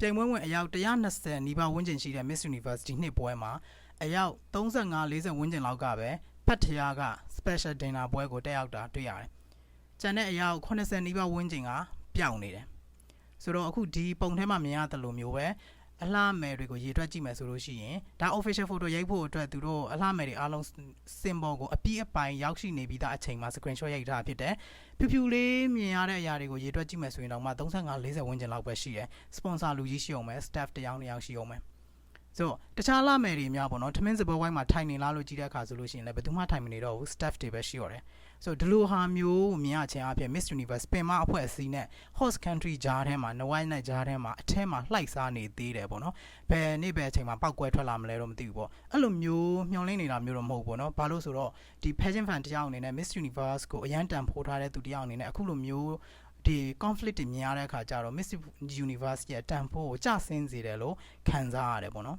ပြိုင်ပွဲဝင်အယောက်120နီးပါးဝန်းကျင်ရှိတဲ့ Miss University နှစ်ပွဲမှာအယောက်35 40ဝန်းကျင်လောက်ကပဲဖတ်ထရာက special dinner ပွဲကိုတက်ရောက်တာတွေ့ရတယ်။ကျန်တဲ့အယောက်80နီးပါးဝန်းကျင်ကပျောက်နေတယ်။ဆိုတော့အခုဒီပုံထဲမှာမြင်ရတယ်လို့မျိုးပဲ အလှမယ်တွေကိုရေတွက်ကြည့်မယ်ဆိုလို့ရှိရင်ဒါ official photo ရိုက်ဖို့အတွက်သူတို့အလှမယ်တွေအားလုံး symbol ကိုအပြည့်အပိုင်ရောက်ရှိနေပြီးသားအချိန်မှာ screenshot ရိုက်ထားဖြစ်တယ်။ဖြူဖြူလေးမြင်ရတဲ့အရာတွေကိုရေတွက်ကြည့်မယ်ဆိုရင်တော့မှ35 40ဝန်းကျင်လောက်ပဲရှိတယ်။ sponsor လူကြီးရှိအောင်မယ် staff တစ်ယောက်နှစ်ယောက်ရှိအောင်မယ် ဆိုတော့တခြားလာမယ်တွေများပေါ့နော်ထမင်းစပွဲဝိုင်းမှာထိုင်နေလားလို့ကြည့်တဲ့အခါဆိုလို့ရှိရင်လည်းဘယ်သူမှထိုင်မနေတော့ဘူး staff တွေပဲရှိရတယ်ဆိုတော့ဒီလိုဟာမျိုးကိုမြင်ရခြင်းအပြင် Miss Universe ပင်မအဖွဲ့အစည်းနဲ့ host country ဂျားထဲမှာနဝိုင်းနဲ့ဂျားထဲမှာအထဲမှာလှိုက်စားနေသေးတယ်ပေါ့နော်ဘယ်နေ့ဘယ်အချိန်မှာပောက်ကွဲထွက်လာမလဲတော့မသိဘူးပေါ့အဲ့လိုမျိုးမျောလင်းနေတာမျိုးတော့မဟုတ်ဘူးပေါ့နော်ဘာလို့ဆိုတော့ဒီ pageant fan တစ်ယောက်အနေနဲ့ Miss Universe ကိုအရန်တန်ဖိုးထားတဲ့သူတစ်ယောက်အနေနဲ့အခုလိုမျိုးဒီ conflict တွေမြင်ရတဲ့အခါကျတော့ Miss Universe ရဲ့တန်ဖိုးကိုကျဆင်းစေတယ်လို့ခံစားရတယ်ပေါ့နော်